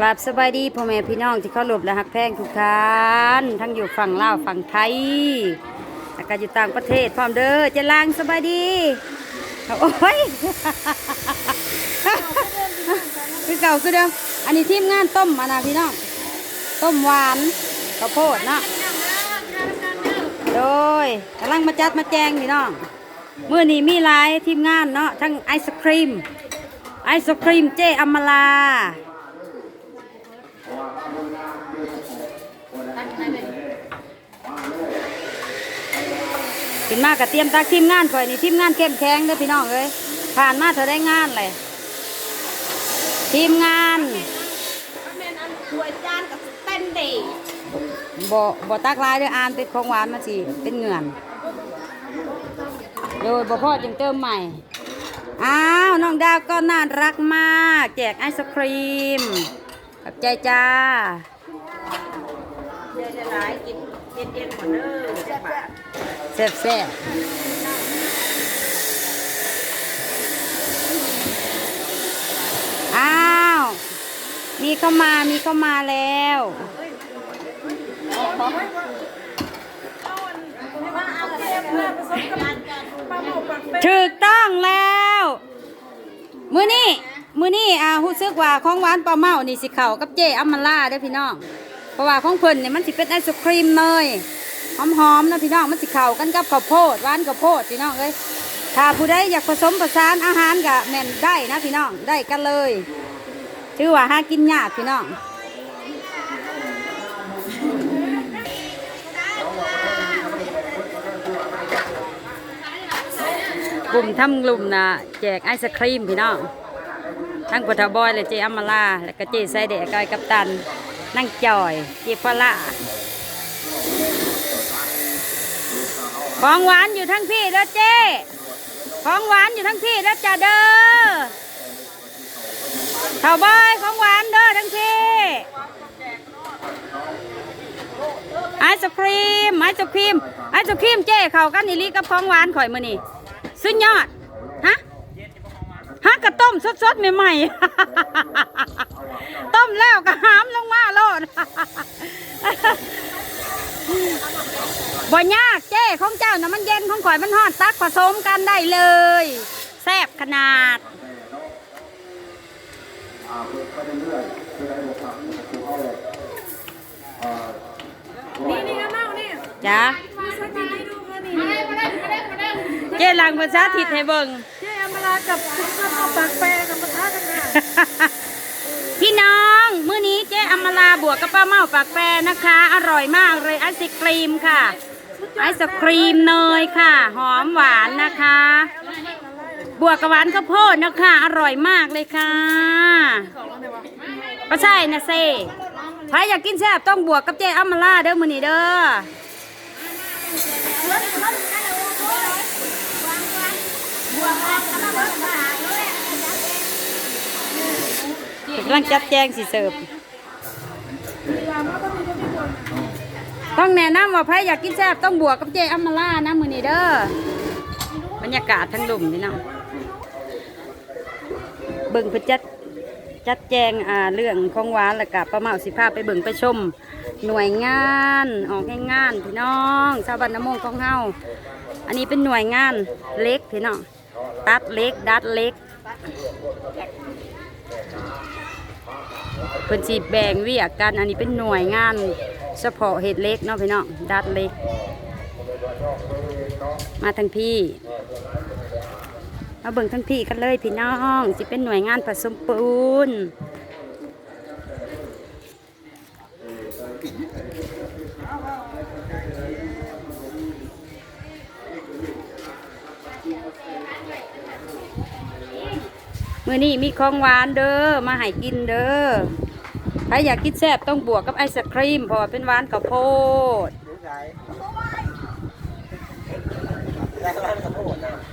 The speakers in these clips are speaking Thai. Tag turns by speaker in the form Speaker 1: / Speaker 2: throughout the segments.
Speaker 1: กราบสบายดีพ่อแม่พี่น้องที่เขาหลบและหักแพงทุกท่านทั้งอยู่ฝั่งลาวฝั่งไทยแล้วก็อยู่ต่างประเทศพร้อมเด้อเจลางสบายดีโอ้ยคือเก่าคือเดิมอันนี้ทีมงานต้มมานะพี่น้องต้มหวานข้าวโพดเนาะโดยกำลังมาจัดมาแจงพี่น้องเมื่อนี้มีหลายทีมงานเนาะทั้งไอศครีมไอศครีมเจอมลา นมากับเตรียมตักทีมงานก่อยนี่ทีมงานเข้มแข็งเด้อพี่น้องเอ้ยผ่านมาเธอได้งานเลยทีมงาน
Speaker 2: แม่นอันถ้วยจานกับสเต้นเดย์
Speaker 1: บ่บ่ตักลายเด้ออ่านเป็นของหวานมาสิเป็นเงื่อนโดยบ่พ่อจึงเติมใหม่อ้าวน้องดาวก็น่ารักมาก แจกไอศครีมกับใจจ้า
Speaker 2: เดี๋ยวจะหลายกินเย็นๆหมดเด้อจักบาท
Speaker 1: แซ่บแซ่บอ้าว มีเข้ามา มีเข้ามาแล้วถูกต้องแล้ว มือนี่มือนี่อ่ารู้สึกว่าของหวานปลาเมานี่สิเข่ากับเจอัมมาล่าเด้อพี่น้อง เพราะว่าของเพิ่นเนี่ยมันสิเป็นไอศครีมเนย หอมๆนะพี่น้องมันสิเข่ากันกับข้าวโพดหวานข้าวโพดพี่น้องเอ้ยถ้าผู้ใดอยากผสมผสานอาหารกับแม่นได้นะพี่น้องได้กันเลยถือว่าหากินยากพี่น้องกลุ่มทำกลุ่มนะแจกไอศครีมพี่น้องทั้งปทบอยและเจอัมมาลาและก็เจไซเดกอยกัปตันนั่งจอย เจฟละ ของหวานอยู่ทั้งพี่แล้วเจของหวานอยู่ทั้งพี่แล้วจ้าเด้อเท่าบอยของหวานเด้อทั้งพี่ไอศครีมไอศครีมไอศครีมเจ้เข้ากันอีลีกับของหวานข่อยมือนี่สุดยอดฮะฮะกระต้มสดๆใหม่ๆต้มแล้วก็หามลงมาโลด บ่ยากเจ้ของเจ้านะมันเย็นของข่อยมันฮอดตักผสมกันได้เลยแซ่บขนาด
Speaker 2: นี่นี่ก็เน่านี่
Speaker 1: จ้า
Speaker 2: มาสักทีให้ดูกันนี่มาได้มาได้มาได้มาได้
Speaker 1: เจ้ลังภาษาทิศให้เบิ่ง
Speaker 2: เจ๊อมรากับคุณข้าวปากแปรกับปะทะกันค่ะ
Speaker 1: พี่น้องมื้อนี้เจ๊อมราบวกกับป้าเมาปากแปรนะคะ อร่อยมากเลยไอศครีมค่ะ ไอศครีมเนยค่ะ หอมหวานนะคะ บวกกับหวานข้าวโพดนะคะ อร่อยมากเลยค่ะก็ใช่นะเซ่ใครอยากกินแซ่บต้องบวกกับเจ๊อมราเด้อมือนี้เด้อกำลังจัดแจงสิเสิร์ฟ ต้องแนะนำว่าใครอยากกินแซ่บต้องบวกกับเจอัมมาล่านะมือนี้เด้อบรรยากาศทั้งดุมนี่เนาะเบิ่งเพื่อจัดจัดแจงอ่าเรื่องของหวานแล้วกับป้าเมาสิพาไปเบิ่งไปชม หน่วยงานออกงานพี่น้องชาวบ้านน้ำมงของเฮาอันนี้เป็นหน่วยงานเล็กพี่น้องตัดเล็กดัดเล็กเพิ่นสิแบ่งเวียกกันอันนี้เป็นหน่วยงาน เฉพาะเห็ดเล็กเนาะพี่น้องดัดเล็ก มาทั้งพี่มาเบิ่งทั้งพี่กันเลยพี่น้องสิเป็นหน่วยงานผสมปูนมือนี้มีของหวานเด้อมาให้กินเด้อ ใครอยากกินแซ่บต้องบวกกับไอศครีมเพราะว่าเป็นหวานข้าวโพด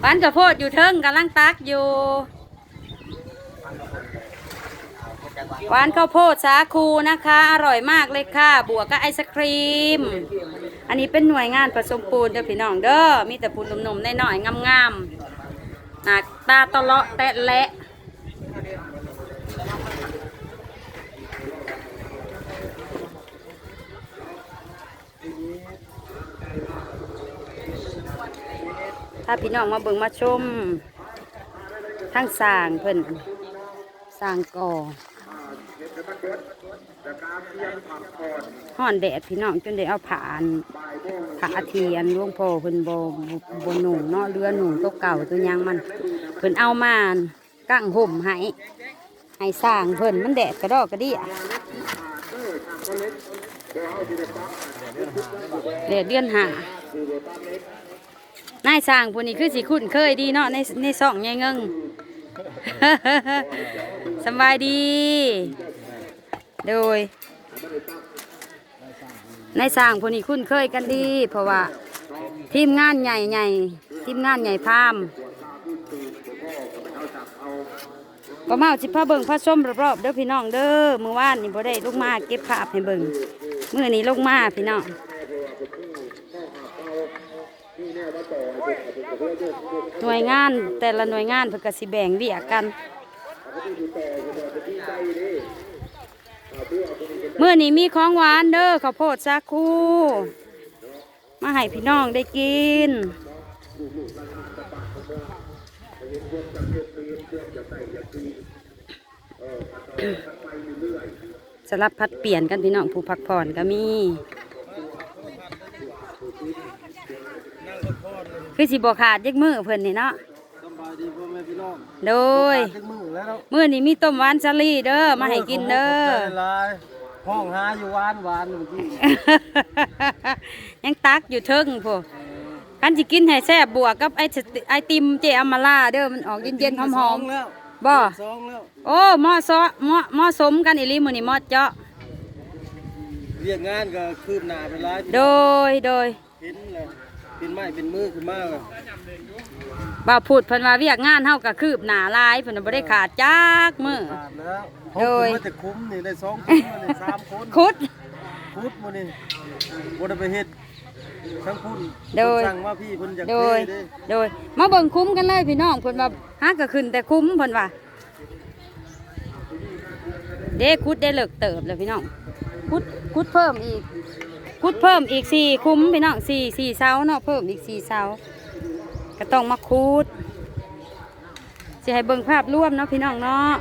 Speaker 1: หวานข้าวโพดอยู่เทิงกำลังตักอยู่หวานข้าวโพดสาคูนะคะ อร่อยมากเลยค่ะ บวกกับไอศครีม อันนี้เป็นหน่วยงานผสมปูนเด้อพี่น้องเด้อมีแต่ปูนหนุ่มๆน้อยๆงามๆหน้าตาตะเลาะแตะแหละาพี่น้องมาเบิ่งมาชมทั้งสร้างเพิ่นสร้างก่อห่อนแดดพี่น้องจนได้เอาผ่านผาเทียนหลวงพ่อเพิ่นบบ่บ่หนุ่งเนาะเรือหนุ่งตัวเก่าตัวยังมันเพิ่นเอามากั้งห่มให้ให้สร้างเพิ่นมันแดดกระดอกกระดี่แดดเดือนหา นายสร้างพวกนี้คือสิคุ้นเคยดีเนาะในในซ่องใหญ่เงิงสบายดี โดยนายสร้างพวกนี้คุ้นเคยกันดี เพราะว่า ทีมงานใหญ่ใหญ่ทีมงานใหญ่พามก็มาเอาจิพาเบิ่งพาส้มรอบๆเด้อพี่น้องเด้อเมื่อวานนี่บ่ได้ลงมาเก็บภาพให้เบิ่งมื้อนี้ลงมาพี่น้อง หน่วยงานแต่ละหน่วยงานเพิ่นก็สิแบ่งเวียกกัน เมื่อนี้มีของหวานเด้อข้าวโพดสาคูมาให้พี่น้องได้กิน สลับพัดเปลี่ยนกันพี่น้องผู้พักผ่อนก็มี คือสิบขาดยักมือเพิ่นนี่เนาะ
Speaker 3: สบายดีพ่อแม่พี่น้อง
Speaker 1: โดย
Speaker 3: ถึงมือแล้วเนาะ
Speaker 1: มื่อนี้มีต้มหวานซาลี่เด้อมาให้กินเด้อ
Speaker 3: ขบคุณหลายห้องหาอยู่หวานหวานเมื่อกี้
Speaker 1: ยังตักอยู่เทิงพวกกันสิกินให้แซ่บบวกกับไอศติไอติมเจอามาล่าเด้อมันออกเย็นๆหอม
Speaker 3: แล้ว
Speaker 1: ๆบ่
Speaker 3: สองแล้ว
Speaker 1: โอ้หม้อซอหม้อหม้อสมกันอีหลีมื้อนี้หม้อเจาะ
Speaker 3: เรียกงานก็คืบหน้าไปหลาย
Speaker 1: โดยโดย
Speaker 3: เห็นเลย เป็นไม้เป็นมือขึ้นมาเลย
Speaker 1: บ่าวพูดเพิ่นว่าเวียกงานเฮาก็คืบหน้าหลายเพิ่นน่ะบ่ได้ขาดจักมื้อ
Speaker 3: ขาดแล้ว
Speaker 1: โดย
Speaker 3: ผมขึ้นมาแต่คุ้มนี่ได้สองคนมาได้สามคน
Speaker 1: คุด
Speaker 3: คุดมานี่บ่ได้ไปเฮ็ดทั้งพุ่น
Speaker 1: โดย
Speaker 3: เพิ่นสั่งว่าพี่เพิ่นอยาก
Speaker 1: โด
Speaker 3: เท
Speaker 1: ย
Speaker 3: เด้
Speaker 1: โดย มาเบิ่งคุ้มกันเลยพี่น้องเพิ่นว่าหาก็ขึ้นแต่คุ้มเพิ่นว่า เด้คุดได้เลิกเติบแล้วพี่น้องคุดคุดเพิ่มอีก คุดเพิ่มอีกสี่คุ้มพี่น้องสี่สี่เสาเนาะเพิ่มอีกสี่เสาก็ต้องมาคุดจะให้เบิ่งภาพรวมเนาะพี่น้องเนาะ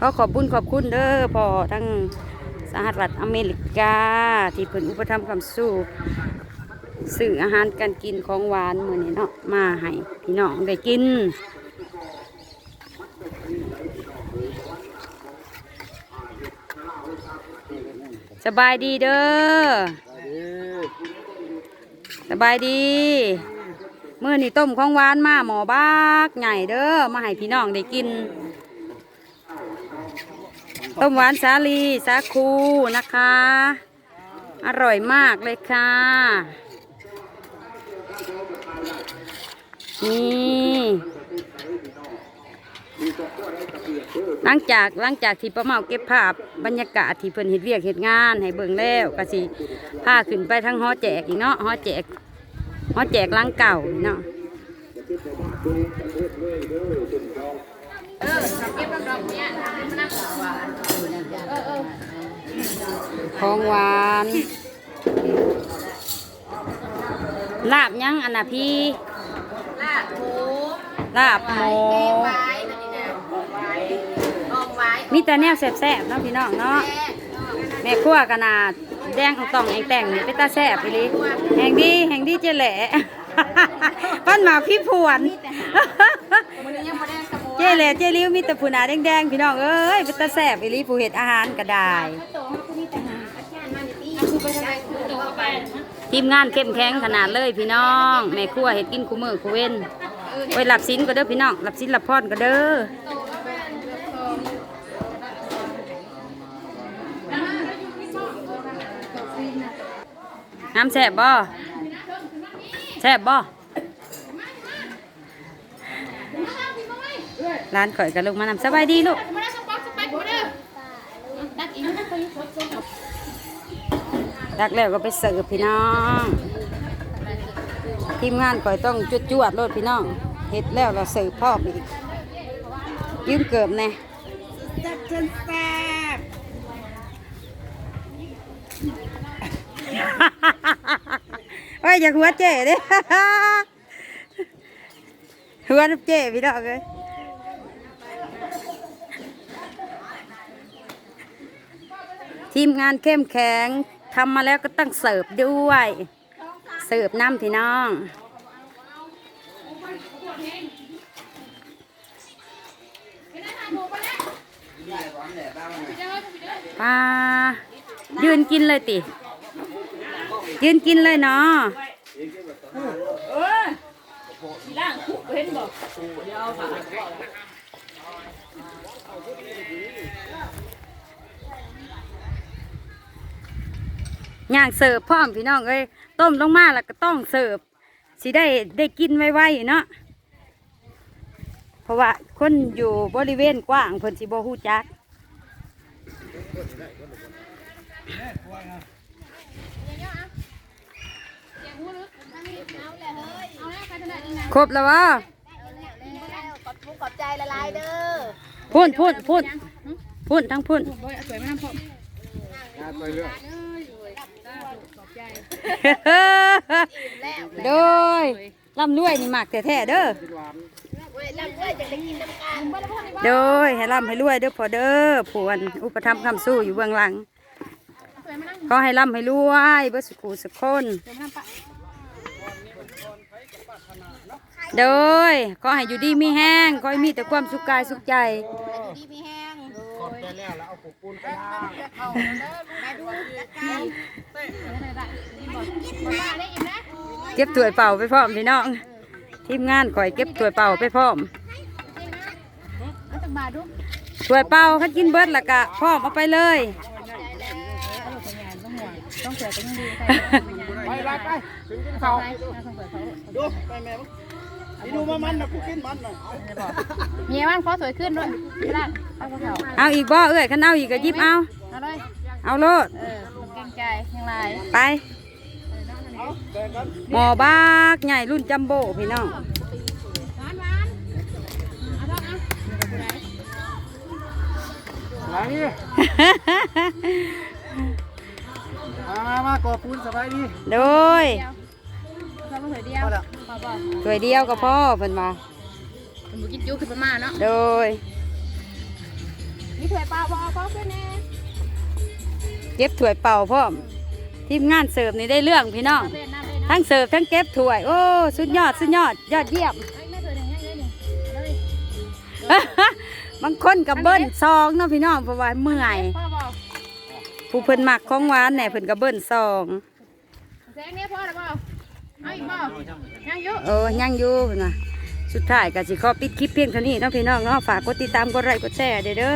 Speaker 1: ก็ขอบคุญขอบคุณเด้อพอทั้งสหรัฐอเมริกา ที่เพิ่นอุปถัมภ์คำสู้ซื้ออาหารการกินของหวานมือนี้เนาะมาให้พี่น้องได้กิน สบายดีเด้อสบายดีเมื้อนี้ต้มของหวานมาหมอบักใหญ่เด้อมาให้พี่น้องได้กิน ต้มหวานสาลีสาคูนะคะ อร่อยมากเลยค่ะนี่ หลังจากหลังจากที่ป้าเมาเก็บภาพบรรยากาศที่เพิ่นเฮ็ดเวียกเฮ็ดงานให้เบิ่งแล้วก็สิพาขึ้นไปทั้งหอแจกอีกเนาะหอแจกหอแจกหลังเก่าเนาะของหวานลาบยังอันน่ะพี่
Speaker 2: ลาดหมู
Speaker 1: ลาบหมู
Speaker 2: ไว้มันนี่นะไว้ลองไว้
Speaker 1: มีแต่แนวแซ่บๆเนาะพี่น้องเนาะ
Speaker 2: แม่
Speaker 1: แม่ครัวกนาดแดงของตองแองแต่งนี่เป็นตาแซ่บไปเลยแห่งดีแห่งดีเจแหล่ปั้นหมาพี่ผวนเจแหล่เจริ้วมีแต่ผู้นาแดงๆพี่น้องเอ้ยเป็นตาแซ่บไปเลยผู้เห็ดอาหารก็ได้
Speaker 2: โตมันก็มีแต่หาอาจารย์มาในที่คือไปทำไมคือโตไป
Speaker 1: ทีมงานเข้มแข็งขนาดเลยพี่น้องแม่ครัวเห็ดกินคู่มือคู่เว้นไว้หลับสินก็เด้อพี่น้องหลับสินหลับพรก็เด้อ น้ำแซ่บบ่แซ่บบ่ร้านข่อยก็ลงมานำสบายดีลูก
Speaker 2: มาได้สปอร์ตสไปร์มาเด้อดักดั
Speaker 1: กแล้วก็ไปเสิร์ฟพี่น้อง ทีมงานก่อยต้องจุดจวดๆโลดพี่น้องเฮ็ดแล้วเราเสิร์ฟพร้ออีกยืมเกิบแน่
Speaker 2: จัดจนแซ่บ
Speaker 1: ไว้ยอย่าหัวเจ๋เด้เฮือนเจ๊พี่น้องเลยทีมงานเข้มแข็งทำมาแล้วก็ต้องเสิร์ฟด้วย เสิร์ฟน้ำพี่น้องปลายืนกินเลยติ ยืนกินเลยเนาะอย่างเสิร์ฟพร้อมพี่น้องเอ้ยต้มลงมาแล้วก็ต้องเสิร์ฟสิได้ได้กินไวๆเนาะเพราะว่าคนอยู่บริเวณกว้างเพิ่นสิบ่ฮู้จัก ครบแล้ววะ
Speaker 2: กดมุกกดใจละลายเด้อ
Speaker 1: พุ่นพุ่นพุ่นพุ่นทั้งพุ่น
Speaker 3: ไปเรื่อย
Speaker 1: โดยลำรวยนี่หมักแท้ๆเด้อ
Speaker 3: หวาน
Speaker 2: เว้ยลำเว้ยจะได้กินน้ำกัน
Speaker 1: โดยให้ร่ำให้รวยเด้อพอเด้อผู้อันอุปถัมภ์คำสู้อยู่เบื้องหลังขอให้ร่ำให้รวยเบ่สุขุสุขคน โดยขอให้อยู่ดีมีแห้งขอให้มีแต่ความสุขกายสุขใจ
Speaker 2: ดีมีแห้ง
Speaker 3: กดไปแล้วแล้วเอาปุกปูนไปล้าง
Speaker 2: เอามาดูจัดการ
Speaker 1: เก็บถ้วยเป่าไปพร้อมพี่น้อง ทีมงานคอยเก็บถ้วยเป่าไปพร้อม
Speaker 2: เอาจักบาทดู
Speaker 1: ถ้วยเป่าคันกินเบิดและกะพร้อมเอาไปเลย
Speaker 3: ไปไปไปถึงกินข้าวดูไปแม่มึงนี่ดูมามันนะกูกินมันนะ
Speaker 2: เมียมันขอสวยขึ้นด้วยไม่ได้เอาเขา
Speaker 1: เอาอีกบ่เอ้ยคันเอาอีกก็หยิบเอา
Speaker 2: เอาเลย
Speaker 1: เอาโลด
Speaker 2: เออมันเกรงใจยังไง
Speaker 1: ไป
Speaker 3: เอาแบ่งกัน
Speaker 1: หมอบากใหญ่รุ่นจัมโบ้พี่น้อง
Speaker 2: หวานหวานเอาเถอะเอา
Speaker 3: หลังนี่มามากอปูนสบายดี
Speaker 1: โดย
Speaker 2: เรามาสวยเดียว
Speaker 3: พอแล้ว
Speaker 2: พอบอก
Speaker 1: ถ้วยเดียวก็พอเพิ่นมา
Speaker 2: ผมกินจุขึ้นมาเนาะ
Speaker 1: โดย
Speaker 2: นี่ถ้วยปลาบอกเขาขึ้นแน่
Speaker 1: เก็บถ้วยเป่าพร้อมทีมงานเสิร์ฟนี่ได้เรื่องพี่น้อง
Speaker 2: เล่นน้ำเล่นน้ำ
Speaker 1: ทั้งเสิร์ฟทั้งเก็บถ้วย โอ้ สุดยอด สุดยอด ยอดเยี่ยม
Speaker 2: ไอ้แม่ถ้วยหนึ่งให้เลยหนึ่งเอาเลย
Speaker 1: บางคนกับเบิ้ลซองเนาะพี่น้องเพราะว่าเมื่อย
Speaker 2: พ่อบอก
Speaker 1: ผู้เพิ่นมักของหวานแหน่เพิ่นกับเบิ้ลซอง
Speaker 2: แสงนี้พ่อหรือเปล่าเอาอีกเปล่ายังอยู่
Speaker 1: โอ้ยังอยู่เพิ่นว่าสุดท้ายก็สิขอปิดคลิปเพียงเท่านี้เนาะพี่น้องเนาะฝากกดติดตามกดไลค์กดแชร์เด้อเด้อ